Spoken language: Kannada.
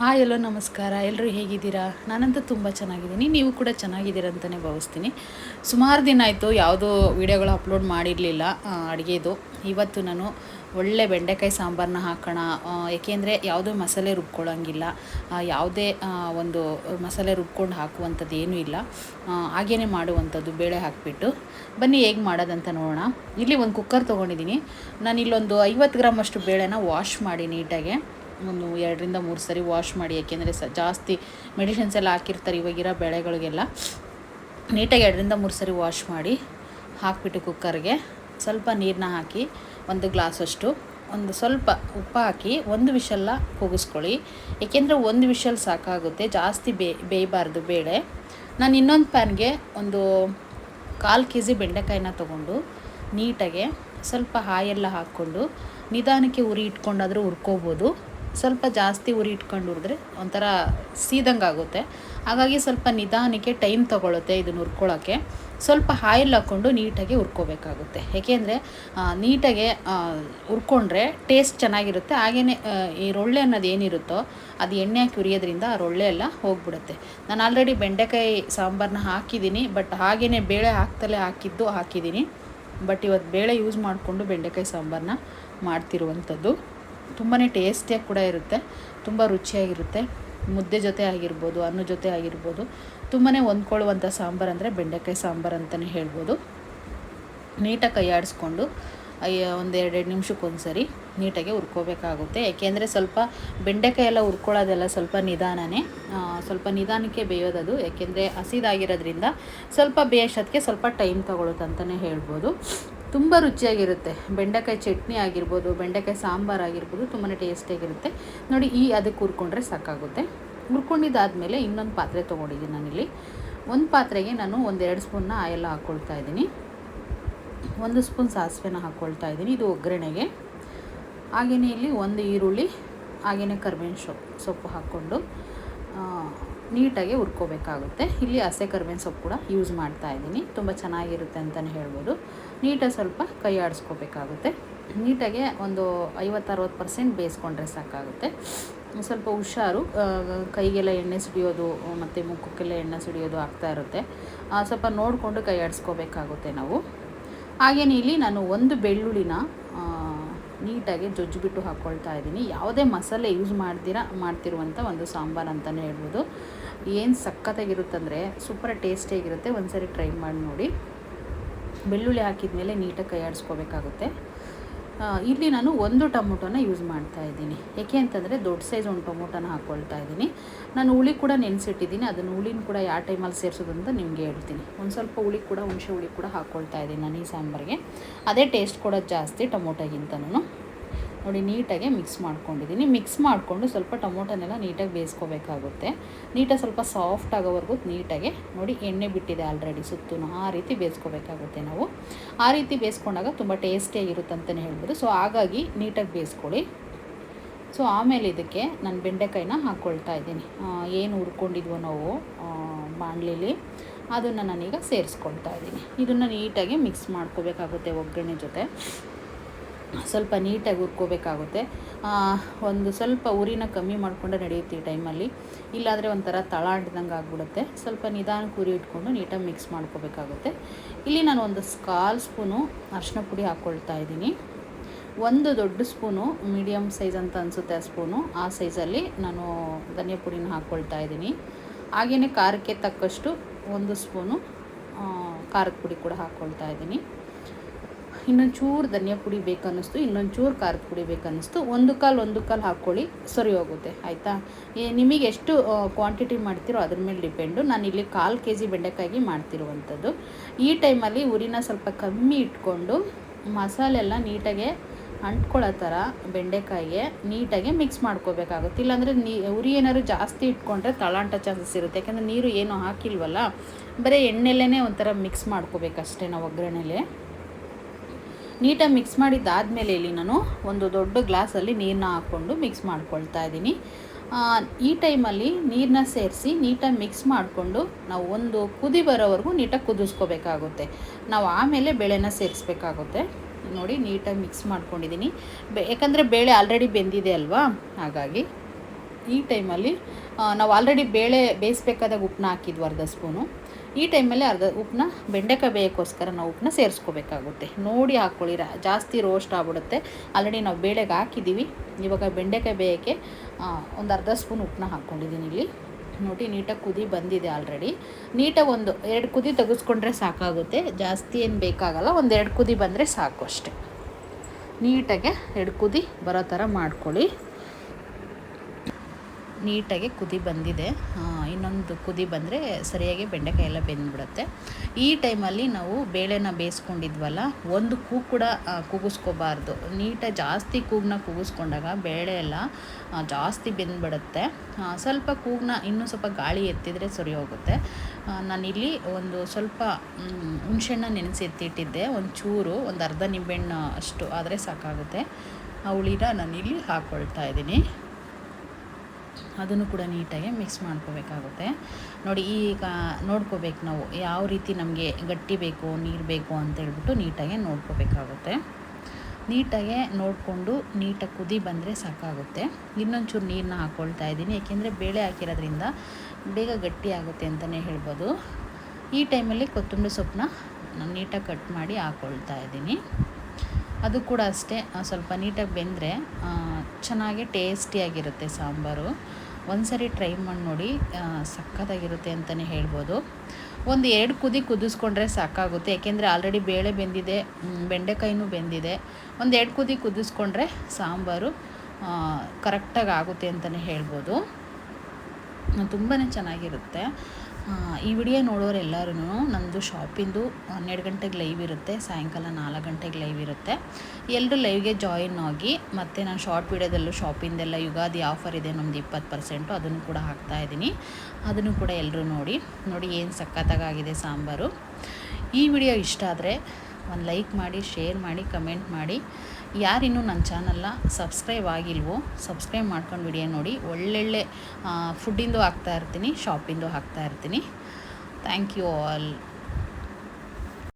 ಹಾಯ್, ಎಲ್ಲೋ ನಮಸ್ಕಾರ. ಎಲ್ಲರೂ ಹೇಗಿದ್ದೀರಾ? ನಾನಂತೂ ತುಂಬ ಚೆನ್ನಾಗಿದ್ದೀನಿ. ನೀವು ಕೂಡ ಚೆನ್ನಾಗಿದ್ದೀರ ಅಂತಲೇ ಭಾವಿಸ್ತೀನಿ. ಸುಮಾರು ದಿನ ಆಯಿತು, ಯಾವುದೋ ವೀಡಿಯೋಗಳು ಅಪ್ಲೋಡ್ ಮಾಡಿರಲಿಲ್ಲ ಅಡುಗೆದು. ಇವತ್ತು ನಾನು ಒಳ್ಳೆ ಬೆಂಡೆಕಾಯಿ ಸಾಂಬಾರನ್ನ ಹಾಕೋಣ. ಏಕೆಂದರೆ ಯಾವುದೋ ಮಸಾಲೆ ರುಬ್ಕೊಳ್ಳೋಂಗಿಲ್ಲ. ಯಾವುದೇ ಒಂದು ಮಸಾಲೆ ರುಬ್ಕೊಂಡು ಹಾಕುವಂಥದ್ದು ಏನೂ ಇಲ್ಲ. ಹಾಗೇ ಮಾಡುವಂಥದ್ದು ಬೇಳೆ ಹಾಕಿಬಿಟ್ಟು. ಬನ್ನಿ, ಹೇಗೆ ಮಾಡೋದಂತ ನೋಡೋಣ. ಇಲ್ಲಿ ಒಂದು ಕುಕ್ಕರ್ ತೊಗೊಂಡಿದ್ದೀನಿ. ನಾನು ಇಲ್ಲೊಂದು ಐವತ್ತು ಗ್ರಾಮಷ್ಟು ಬೇಳೆನ ವಾಶ್ ಮಾಡಿ ನೀಟಾಗೆ. ಒಂದು ಎರಡರಿಂದ ಮೂರು ಸರಿ ವಾಶ್ ಮಾಡಿ, ಯಾಕೆಂದರೆ ಸ ಜಾಸ್ತಿ ಮೆಡಿಸಿನ್ಸ್ ಎಲ್ಲ ಹಾಕಿರ್ತಾರೆ ಇವಾಗಿರೋ ಬೆಳೆಗಳಿಗೆಲ್ಲ. ನೀಟಾಗಿ ಎರಡರಿಂದ ಮೂರು ಸರಿ ವಾಶ್ ಮಾಡಿ ಹಾಕಿಬಿಟ್ಟು ಕುಕ್ಕರ್ಗೆ. ಸ್ವಲ್ಪ ನೀರನ್ನ ಹಾಕಿ, ಒಂದು ಗ್ಲಾಸಷ್ಟು, ಒಂದು ಸ್ವಲ್ಪ ಉಪ್ಪು ಹಾಕಿ, ಒಂದು ವಿಷಲ್ಲ ಕೂಗಿಸ್ಕೊಳ್ಳಿ. ಏಕೆಂದರೆ ಒಂದು ವಿಷಲ್ ಸಾಕಾಗುತ್ತೆ, ಜಾಸ್ತಿ ಬೇ, ಬೇಯಬಾರ್ದು ಬೇಳೆ. ನಾನು ಇನ್ನೊಂದು ಪ್ಯಾನ್ಗೆ ಒಂದು ಕಾಲು ಕೆ ಜಿ ಬೆಂಡೆಕಾಯಿನ ತೊಗೊಂಡು ನೀಟಾಗೆ ಸ್ವಲ್ಪ ಹಾಯೆಲ್ಲ ಹಾಕ್ಕೊಂಡು ನಿಧಾನಕ್ಕೆ ಉರಿ ಇಟ್ಕೊಂಡಾದರೂ ಹುರ್ಕೋಬೋದು. ಸ್ವಲ್ಪ ಜಾಸ್ತಿ ಉರಿ ಇಟ್ಕೊಂಡು ಹುರಿದ್ರೆ ಒಂಥರ ಸೀದಂಗೆ ಆಗುತ್ತೆ. ಹಾಗಾಗಿ ಸ್ವಲ್ಪ ನಿಧಾನಕ್ಕೆ ಟೈಮ್ ತೊಗೊಳುತ್ತೆ ಇದನ್ನು ಹುರ್ಕೊಳ್ಳೋಕ್ಕೆ ಸ್ವಲ್ಪ ಆಯಿಲ್ ಹಾಕ್ಕೊಂಡು ನೀಟಾಗಿ ಹುರ್ಕೋಬೇಕಾಗುತ್ತೆ. ಏಕೆಂದರೆ ನೀಟಾಗೆ ಹುರ್ಕೊಂಡ್ರೆ ಟೇಸ್ಟ್ ಚೆನ್ನಾಗಿರುತ್ತೆ. ಹಾಗೆಯೇ ಈ ರೊಳ್ಳೆ ಅನ್ನೋದು ಏನಿರುತ್ತೋ ಅದು ಎಣ್ಣೆ ಹಾಕಿ ಉರಿಯೋದ್ರಿಂದ ಆ ರೊಳ್ಳೆ ಎಲ್ಲ ಹೋಗ್ಬಿಡುತ್ತೆ. ನಾನು ಆಲ್ರೆಡಿ ಬೆಂಡೆಕಾಯಿ ಸಾಂಬಾರನ್ನ ಹಾಕಿದ್ದೀನಿ, ಬಟ್ ಹಾಗೆಯೇ ಬೇಳೆ ಹಾಕ್ತಲೇ ಹಾಕಿದ್ದು ಹಾಕಿದ್ದೀನಿ. ಬಟ್ ಇವತ್ತು ಬೇಳೆ ಯೂಸ್ ಮಾಡಿಕೊಂಡು ಬೆಂಡೆಕಾಯಿ ಸಾಂಬಾರನ್ನ ಮಾಡ್ತಿರುವಂಥದ್ದು. ತುಂಬಾ ಟೇಸ್ಟಿಯಾಗಿ ಕೂಡ ಇರುತ್ತೆ, ತುಂಬ ರುಚಿಯಾಗಿರುತ್ತೆ. ಮುದ್ದೆ ಜೊತೆ ಆಗಿರ್ಬೋದು, ಅನ್ನ ಜೊತೆ ಆಗಿರ್ಬೋದು ತುಂಬಾ ಹೊಂದ್ಕೊಳ್ಳುವಂಥ ಸಾಂಬಾರು ಅಂದರೆ ಬೆಂಡೆಕಾಯಿ ಸಾಂಬಾರು ಅಂತಲೇ ಹೇಳ್ಬೋದು. ನೀಟಾಗಿ ಕೈಯಾಡಿಸ್ಕೊಂಡು ಒಂದು ಎರಡೆರಡು ನಿಮಿಷಕ್ಕೊಂದು ಸರಿ ನೀಟಾಗಿ ಹುರ್ಕೋಬೇಕಾಗುತ್ತೆ. ಯಾಕೆಂದರೆ ಸ್ವಲ್ಪ ಬೆಂಡೆಕಾಯಿ ಎಲ್ಲ ಹುರ್ಕೊಳ್ಳೋದೆಲ್ಲ ಸ್ವಲ್ಪ ನಿಧಾನನೇ. ಸ್ವಲ್ಪ ನಿಧಾನಕ್ಕೆ ಬೇಯೋದದು. ಯಾಕೆಂದರೆ ಹಸಿದಾಗಿರೋದ್ರಿಂದ ಸ್ವಲ್ಪ ಬೇಯಿಸೋದಕ್ಕೆ ಸ್ವಲ್ಪ ಟೈಮ್ ತೊಗೊಳುತ್ತೆ ಅಂತಲೇ ಹೇಳ್ಬೋದು. ತುಂಬ ರುಚಿಯಾಗಿರುತ್ತೆ. ಬೆಂಡೆಕಾಯಿ ಚಟ್ನಿ ಆಗಿರ್ಬೋದು, ಬೆಂಡೆಕಾಯಿ ಸಾಂಬಾರು ಆಗಿರ್ಬೋದು ತುಂಬಾ ಟೇಸ್ಟಿಯಾಗಿರುತ್ತೆ. ನೋಡಿ, ಈ ಅದಕ್ಕೆ ಹುರ್ಕೊಂಡ್ರೆ ಸಾಕಾಗುತ್ತೆ. ಹುರ್ಕೊಂಡಿದ್ದಾದಮೇಲೆ ಇನ್ನೊಂದು ಪಾತ್ರೆ ತೊಗೊಂಡಿದ್ದೀನಿ ನಾನಿಲ್ಲಿ. ಒಂದು ಪಾತ್ರೆಗೆ ನಾನು ಒಂದೆರಡು ಸ್ಪೂನ್ನ ಆಯಲ್ ಹಾಕ್ಕೊಳ್ತಾ ಇದ್ದೀನಿ. ಒಂದು ಸ್ಪೂನ್ ಸಾಸಿವೆನ ಹಾಕ್ಕೊಳ್ತಾ ಇದ್ದೀನಿ ಇದು ಒಗ್ಗರಣೆಗೆ. ಹಾಗೆಯೇ ಇಲ್ಲಿ ಒಂದು ಈರುಳ್ಳಿ ಹಾಗೆಯೇ ಕರ್ಬೇವಿನ ಸೊಪ್ಪು ಸೊಪ್ಪು ಹಾಕ್ಕೊಂಡು ನೀಟಾಗಿ ಹುರ್ಕೋಬೇಕಾಗುತ್ತೆ. ಇಲ್ಲಿ ಹಸೆ ಕರ್ಬೇವಿನ ಸೊಪ್ಪು ಕೂಡ ಯೂಸ್ ಮಾಡ್ತಾ ಇದ್ದೀನಿ. ತುಂಬ ಚೆನ್ನಾಗಿರುತ್ತೆ ಅಂತಲೇ ಹೇಳ್ಬೋದು. ನೀಟಾಗಿ ಸ್ವಲ್ಪ ಕೈ ಆಡಿಸ್ಕೋಬೇಕಾಗುತ್ತೆ. ನೀಟಾಗೆ ಒಂದು ಐವತ್ತರವತ್ತು ಪರ್ಸೆಂಟ್ ಬೇಯಿಸ್ಕೊಂಡ್ರೆ ಸಾಕಾಗುತ್ತೆ. ಸ್ವಲ್ಪ ಹುಷಾರು ಕೈಗೆಲ್ಲ ಎಣ್ಣೆ ಸಿಡಿಯೋದು, ಮತ್ತು ಮುಖಕ್ಕೆಲ್ಲ ಎಣ್ಣೆ ಸಿಡಿಯೋದು ಆಗ್ತಾ ಇರುತ್ತೆ. ಸ್ವಲ್ಪ ನೋಡಿಕೊಂಡು ಕೈ ಆಡಿಸ್ಕೋಬೇಕಾಗುತ್ತೆ ನಾವು. ಹಾಗೆಯೇ ಇಲ್ಲಿ ನಾನು ಒಂದು ಬೆಳ್ಳುಳ್ಳಿನ ನೀಟಾಗಿ ಜೊಜ್ಜಿಬಿಟ್ಟು ಹಾಕ್ಕೊಳ್ತಾ ಇದ್ದೀನಿ. ಯಾವುದೇ ಮಸಾಲೆ ಯೂಸ್ ಮಾಡ್ದಿರ ಮಾಡ್ತಿರುವಂಥ ಒಂದು ಸಾಂಬಾರು ಅಂತಲೇ ಹೇಳ್ಬೋದು. ಏನು ಸಖತ್ತಾಗಿರುತ್ತಂದರೆ ಸೂಪರ್ ಟೇಸ್ಟಿಯಾಗಿರುತ್ತೆ ಒಂದು ಸರಿ ಟ್ರೈ ಮಾಡಿ ನೋಡಿ. ಬೆಳ್ಳುಳ್ಳಿ ಹಾಕಿದ ಮೇಲೆ ನೀಟಾಗಿ ಕೈ ಆಡಿಸ್ಕೋಬೇಕಾಗುತ್ತೆ ಇಲ್ಲಿ ನಾನು ಒಂದು ಟೊಮೊಟೊನ ಯೂಸ್ ಮಾಡ್ತಾ ಇದ್ದೀನಿ. ಏಕೆ ಅಂತಂದರೆ ದೊಡ್ಡ ಸೈಜ್ ಒಂದು ಟೊಮೊಟೊನ ಹಾಕ್ಕೊಳ್ತಾ ಇದ್ದೀನಿ. ನಾನು ಹುಳಿ ಕೂಡ ನೆನೆಸಿಟ್ಟಿದ್ದೀನಿ. ಅದನ್ನು ಹುಳಿನ ಕೂಡ ಯಾವ ಟೈಮಲ್ಲಿ ಸೇರಿಸೋದು ಅಂತ ನಿಮಗೆ ಹೇಳ್ತೀನಿ. ಒಂದು ಸ್ವಲ್ಪ ಹುಳಿ ಕೂಡ, ಹುಣಸೆ ಹುಳಿ ಕೂಡ ಹಾಕ್ಕೊಳ್ತಾ ಇದ್ದೀನಿ ನಾನು ಈ ಸಾಂಬಾರಿಗೆ. ಅದೇ ಟೇಸ್ಟ್ ಕೊಡೋದು ಜಾಸ್ತಿ ಟೊಮೊಟೊಗಿಂತನೂ ನೋಡಿ, ನೀಟಾಗಿ ಮಿಕ್ಸ್ ಮಾಡ್ಕೊಂಡಿದ್ದೀನಿ. ಮಿಕ್ಸ್ ಮಾಡಿಕೊಂಡು ಸ್ವಲ್ಪ ಟೊಮೊಟೊನೆಲ್ಲ ನೀಟಾಗಿ ಬೇಯಿಸ್ಕೋಬೇಕಾಗುತ್ತೆ. ನೀಟಾಗಿ ಸ್ವಲ್ಪ ಸಾಫ್ಟ್ ಆಗೋವರೆಗೂ ನೀಟಾಗಿ ನೋಡಿ, ಎಣ್ಣೆ ಬಿಟ್ಟಿದೆ ಆಲ್ರೆಡಿ ಸುತ್ತೂ ಆ ರೀತಿ ಬೇಯಿಸ್ಕೋಬೇಕಾಗುತ್ತೆ ನಾವು. ಆ ರೀತಿ ಬೇಯಿಸ್ಕೊಂಡಾಗ ತುಂಬ ಟೇಸ್ಟಿಯಾಗಿರುತ್ತೆ ಅಂತಲೇ ಹೇಳ್ಬೋದು. ಸೊ ಹಾಗಾಗಿ ನೀಟಾಗಿ ಬೇಯಿಸ್ಕೊಳ್ಳಿ. ಸೊ ಆಮೇಲೆ ಇದಕ್ಕೆ ನಾನು ಬೆಂಡೆಕಾಯಿನ ಹಾಕ್ಕೊಳ್ತಾ ಇದ್ದೀನಿ. ಏನು ಹುರ್ಕೊಂಡಿದ್ವೋ ನಾವು ಬಾಣಲಿಲಿ ಅದನ್ನು ನಾನೀಗ ಸೇರಿಸ್ಕೊಳ್ತಾ ಇದ್ದೀನಿ. ಇದನ್ನು ನೀಟಾಗಿ ಮಿಕ್ಸ್ ಮಾಡ್ಕೋಬೇಕಾಗುತ್ತೆ ಒಗ್ಗರಣೆ ಜೊತೆ. ಸ್ವಲ್ಪ ನೀಟಾಗಿ ಹುರ್ಕೋಬೇಕಾಗುತ್ತೆ. ಒಂದು ಸ್ವಲ್ಪ ಉರಿನ ಕಮ್ಮಿ ಮಾಡಿಕೊಂಡು ನಡೆಯುತ್ತೆ ಈ ಟೈಮಲ್ಲಿ. ಇಲ್ಲಾಂದರೆ ಒಂಥರ ತಳ ಅಂಟಿದಂಗೆ ಆಗ್ಬಿಡುತ್ತೆ. ಸ್ವಲ್ಪ ನಿಧಾನಕ್ಕೆ ಉರಿ ಇಟ್ಕೊಂಡು ನೀಟಾಗಿ ಮಿಕ್ಸ್ ಮಾಡ್ಕೋಬೇಕಾಗುತ್ತೆ. ಇಲ್ಲಿ ನಾನು ಒಂದು ಕಾಲು ಸ್ಪೂನು ಅರಿಶಿನ ಪುಡಿ ಹಾಕ್ಕೊಳ್ತಾ ಇದ್ದೀನಿ. ಒಂದು ದೊಡ್ಡ ಸ್ಪೂನು ಮೀಡಿಯಮ್ ಸೈಜ್ ಅಂತ ಅನಿಸುತ್ತೆ ಆ ಸ್ಪೂನು. ಆ ಸೈಜಲ್ಲಿ ನಾನು ಧನಿಯಾ ಪುಡಿನ ಹಾಕ್ಕೊಳ್ತಾ ಇದ್ದೀನಿ. ಹಾಗೆಯೇ ಖಾರಕ್ಕೆ ತಕ್ಕಷ್ಟು ಒಂದು ಸ್ಪೂನು ಖಾರದ ಪುಡಿ ಕೂಡ ಹಾಕ್ಕೊಳ್ತಾ ಇದ್ದೀನಿ. ಇನ್ನೊಂದು ಚೂರು ಧನಿಯಾ ಪುಡಿ ಬೇಕನ್ನಿಸ್ತು ಇನ್ನೊಂದು ಚೂರು ಖಾರದ ಪುಡಿ ಬೇಕನ್ನಿಸ್ತು. ಒಂದು ಕಾಲು ಒಂದು ಕಾಲು ಹಾಕ್ಕೊಳ್ಳಿ, ಸರಿ ಹೋಗುತ್ತೆ, ಆಯಿತಾ? ನಿಮಗೆ ಎಷ್ಟು ಕ್ವಾಂಟಿಟಿ ಮಾಡ್ತೀರೋ ಅದ್ರ ಮೇಲೆ ಡಿಪೆಂಡು ನಾನು ಇಲ್ಲಿ ಕಾಲು ಕೆ ಜಿ ಬೆಂಡೆಕಾಯಿಗೆ ಮಾಡ್ತಿರುವಂಥದ್ದು. ಈ ಟೈಮಲ್ಲಿ ಉರಿನ ಸ್ವಲ್ಪ ಕಮ್ಮಿ ಇಟ್ಕೊಂಡು ಮಸಾಲೆ ಎಲ್ಲ ನೀಟಾಗೆ ಅಂಟ್ಕೊಳ್ಳೋ ಥರ ಬೆಂಡೆಕಾಯಿಗೆ ನೀಟಾಗಿ ಮಿಕ್ಸ್ ಮಾಡ್ಕೋಬೇಕಾಗುತ್ತೆ. ಇಲ್ಲಾಂದರೆ ನೀ, ಉರಿ ಏನಾದ್ರು ಜಾಸ್ತಿ ಇಟ್ಕೊಂಡ್ರೆ ತಳಾಂಟ ಚಾನ್ಸಸ್ ಇರುತ್ತೆ. ಯಾಕಂದರೆ ನೀರು ಏನು ಹಾಕಿಲ್ವಲ್ಲ, ಬರೀ ಎಣ್ಣೆಲೇ ಒಂಥರ ಮಿಕ್ಸ್ ಮಾಡ್ಕೋಬೇಕಷ್ಟೇ ನಾವು ಒಗ್ಗರಣೆಲೆ. ನೀಟಾಗಿ ಮಿಕ್ಸ್ ಮಾಡಿದ್ದಾದಮೇಲೆ ಇಲ್ಲಿ ನಾನು ಒಂದು ದೊಡ್ಡ ಗ್ಲಾಸಲ್ಲಿ ನೀರನ್ನ ಹಾಕ್ಕೊಂಡು ಮಿಕ್ಸ್ ಮಾಡ್ಕೊಳ್ತಾ ಇದ್ದೀನಿ. ಈ ಟೈಮಲ್ಲಿ ನೀರನ್ನ ಸೇರಿಸಿ ನೀಟಾಗಿ ಮಿಕ್ಸ್ ಮಾಡಿಕೊಂಡು ನಾವು ಒಂದು ಕುದಿ ಬರೋವರೆಗೂ ನೀಟಾಗಿ ಕುದಿಸ್ಕೋಬೇಕಾಗುತ್ತೆ. ನಾವು ಆಮೇಲೆ ಬೇಳೆನ ಸೇರಿಸ್ಬೇಕಾಗುತ್ತೆ. ನೋಡಿ ನೀಟಾಗಿ ಮಿಕ್ಸ್ ಮಾಡ್ಕೊಂಡಿದ್ದೀನಿ. ಯಾಕಂದರೆ ಬೇಳೆ ಆಲ್ರೆಡಿ ಬೆಂದಿದೆ ಅಲ್ವಾ? ಹಾಗಾಗಿ ಈ ಟೈಮಲ್ಲಿ ನಾವು ಆಲ್ರೆಡಿ ಬೇಳೆ ಬೇಯಿಸ್ಬೇಕಾದಾಗ ಉಪ್ಪನ್ನ ಹಾಕಿದ್ವು ಅರ್ಧ ಸ್ಪೂನು. ಈ ಟೈಮಲ್ಲಿ ಅರ್ಧ ಉಪ್ಪನ್ನ ಬೆಂಡೆಕಾಯಿ ಬೇಯೋಕ್ಕೋಸ್ಕರ ನಾವು ಉಪ್ಪನ್ನ ಸೇರಿಸ್ಕೋಬೇಕಾಗುತ್ತೆ. ನೋಡಿ ಹಾಕ್ಕೊಳ್ಳಿ ಜಾಸ್ತಿ ರೋಸ್ಟ್ ಆಗ್ಬಿಡುತ್ತೆ. ಆಲ್ರೆಡಿ ನಾವು ಬೇಳೆಗೆ ಹಾಕಿದ್ದೀವಿ. ಇವಾಗ ಬೆಂಡೆಕಾಯಿ ಬೇಯೋಕ್ಕೆ ಒಂದು ಅರ್ಧ ಸ್ಪೂನ್ ಉಪ್ಪನ್ನ ಹಾಕ್ಕೊಂಡಿದ್ದೀನಿ ಇಲ್ಲಿ. ನೋಡಿ, ನೀಟಾಗಿ ಕುದಿ ಬಂದಿದೆ ಆಲ್ರೆಡಿ. ನೀಟಾಗಿ ಒಂದು ಎರಡು ಕುದಿ ತೆಗೆಸ್ಕೊಂಡ್ರೆ ಸಾಕಾಗುತ್ತೆ. ಜಾಸ್ತಿ ಏನು ಬೇಕಾಗಲ್ಲ, ಒಂದು ಎರಡು ಕುದಿ ಬಂದರೆ ಸಾಕು ಅಷ್ಟೆ. ನೀಟಾಗೆ ಎರಡು ಕುದಿ ಬರೋ ಥರ ಮಾಡ್ಕೊಳ್ಳಿ. ನೀಟಾಗಿ ಕುದಿ ಬಂದಿದೆ. ಇನ್ನೊಂದು ಕುದಿ ಬಂದರೆ ಸರಿಯಾಗಿ ಬೆಂಡೆಕಾಯಿ ಎಲ್ಲ ಬೆಂದ್ಬಿಡುತ್ತೆ. ಈ ಟೈಮಲ್ಲಿ ನಾವು ಬೇಳೆನ ಬೇಯಿಸ್ಕೊಂಡಿದ್ವಲ್ಲ ಒಂದು ಕೂ ಕೂಡ ಕೂಗಿಸ್ಕೋಬಾರ್ದು. ನೀಟಾಗಿ ಜಾಸ್ತಿ ಕೂಗನ್ನ ಕೂಗಿಸ್ಕೊಂಡಾಗ ಬೇಳೆ ಎಲ್ಲ ಜಾಸ್ತಿ ಬೆಂದ್ಬಿಡುತ್ತೆ. ಸ್ವಲ್ಪ ಕೂಗ್ನ ಇನ್ನೂ ಸ್ವಲ್ಪ ಗಾಳಿ ಎತ್ತಿದರೆ ಸರಿ ಹೋಗುತ್ತೆ. ನಾನಿಲ್ಲಿ ಒಂದು ಸ್ವಲ್ಪ ಮ್, ನೆನೆಸಿ ಎತ್ತಿಟ್ಟಿದ್ದೆ. ಒಂದು ಚೂರು ಒಂದು ಅರ್ಧ ನಿಂಬೆಹಣ್ಣು ಅಷ್ಟು ಆದರೆ ಸಾಕಾಗುತ್ತೆ. ಆ ಹುಳಿನ ನಾನಿಲ್ಲಿ ಹಾಕ್ಕೊಳ್ತಾ ಇದ್ದೀನಿ. ಅದನ್ನು ಕೂಡ ನೀಟಾಗಿ ಮಿಕ್ಸ್ ಮಾಡ್ಕೋಬೇಕಾಗುತ್ತೆ. ನೋಡಿ ಈಗ ನೋಡ್ಕೋಬೇಕು ನಾವು ಯಾವ ರೀತಿ ನಮಗೆ ಗಟ್ಟಿ ಬೇಕು, ನೀರು ಬೇಕು ಅಂತ ಹೇಳ್ಬಿಟ್ಟು ನೀಟಾಗಿ ನೋಡ್ಕೋಬೇಕಾಗುತ್ತೆ. ನೀಟಾಗೆ ನೋಡಿಕೊಂಡು ನೀಟಾಗಿ ಕುದಿ ಬಂದರೆ ಸಾಕಾಗುತ್ತೆ. ಇನ್ನೊಂಚೂರು ನೀರನ್ನ ಹಾಕ್ಕೊಳ್ತಾ ಇದ್ದೀನಿ. ಏಕೆಂದರೆ ಬೇಳೆ ಹಾಕಿರೋದ್ರಿಂದ ಬೇಗ ಗಟ್ಟಿ ಆಗುತ್ತೆ ಅಂತಲೇ ಹೇಳ್ಬೋದು. ಈ ಟೈಮಲ್ಲಿ ಕೊತ್ತಂಬರಿ ಸೊಪ್ಪನ್ನ ನಾನು ನೀಟಾಗಿ ಕಟ್ ಮಾಡಿ ಹಾಕ್ಕೊಳ್ತಾ ಇದ್ದೀನಿ. ಅದು ಕೂಡ ಅಷ್ಟೇ ಸ್ವಲ್ಪ ನೀಟಾಗಿ ಬೆಂದರೆ ಚೆನ್ನಾಗಿ ಟೇಸ್ಟಿಯಾಗಿರುತ್ತೆ ಸಾಂಬಾರು. ಒಂದ್ಸರಿ ಟ್ರೈ ಮಾಡಿ ನೋಡಿ ಸಕ್ಕತ್ತಾಗಿರುತ್ತೆ ಅಂತಲೇ ಹೇಳ್ಬೋದು. ಒಂದು ಎರಡು ಕುದಿ ಕುದಿಸ್ಕೊಂಡ್ರೆ ಸಾಕಾಗುತ್ತೆ, ಯಾಕೆಂದರೆ ಆಲ್ರೆಡಿ ಬೇಳೆ ಬೆಂದಿದೆ ಬೆಂಡೆಕಾಯಿನೂ ಬೆಂದಿದೆ. ಒಂದು ಎರಡು ಕುದಿ ಕುದಿಸ್ಕೊಂಡ್ರೆ ಸಾಂಬಾರು ಕರೆಕ್ಟಾಗಿ ಆಗುತ್ತೆ ಅಂತಲೇ ಹೇಳ್ಬೋದು. ತುಂಬಾ ಚೆನ್ನಾಗಿರುತ್ತೆ. ಈ ವಿಡಿಯೋ ನೋಡೋರೆಲ್ಲರೂ ನಮ್ಮದು ಶಾಪಿಂದು ಹನ್ನೆರಡು ಗಂಟೆಗೆ ಲೈವ್ ಇರುತ್ತೆ, ಸಾಯಂಕಾಲ ನಾಲ್ಕು ಗಂಟೆಗೆ ಲೈವ್ ಇರುತ್ತೆ. ಎಲ್ಲರೂ ಲೈವ್ಗೆ ಜಾಯಿನ್ ಆಗಿ, ಮತ್ತು ನಾನು ಶಾರ್ಟ್ ವಿಡಿಯೋದಲ್ಲೂ ಶಾಪಿಂದೆಲ್ಲ ಯುಗಾದಿ ಆಫರ್ ಇದೆ ನಮ್ಮದು ಇಪ್ಪತ್ತು ಪರ್ಸೆಂಟು, ಅದನ್ನು ಕೂಡ ಹಾಕ್ತಾ ಇದ್ದೀನಿ. ಅದನ್ನು ಕೂಡ ಎಲ್ಲರೂ ನೋಡಿ ನೋಡಿ ಏನು ಸಖತ್ತಾಗಿದೆ ಸಾಂಬಾರು. ಈ ವಿಡಿಯೋ ಇಷ್ಟ ಆದರೆ ಒಂದು ಲೈಕ್ ಮಾಡಿ, ಶೇರ್ ಮಾಡಿ, ಕಮೆಂಟ್ ಮಾಡಿ. ಯಾರಿನ್ನೂ ನನ್ನ ಚಾನಲ್ನ ಸಬ್ಸ್ಕ್ರೈಬ್ ಆಗಿಲ್ವೋ, ಸಬ್ಸ್ಕ್ರೈಬ್ ಮಾಡ್ಕೊಂಡು ವಿಡಿಯೋ ನೋಡಿ. ಒಳ್ಳೊಳ್ಳೆ ಫುಡ್ಡಿಂದು ಹಾಕ್ತಾ ಇರ್ತೀನಿ ಶಾಪಿಂದು ಹಾಕ್ತಾ ಇರ್ತೀನಿ. Thank you all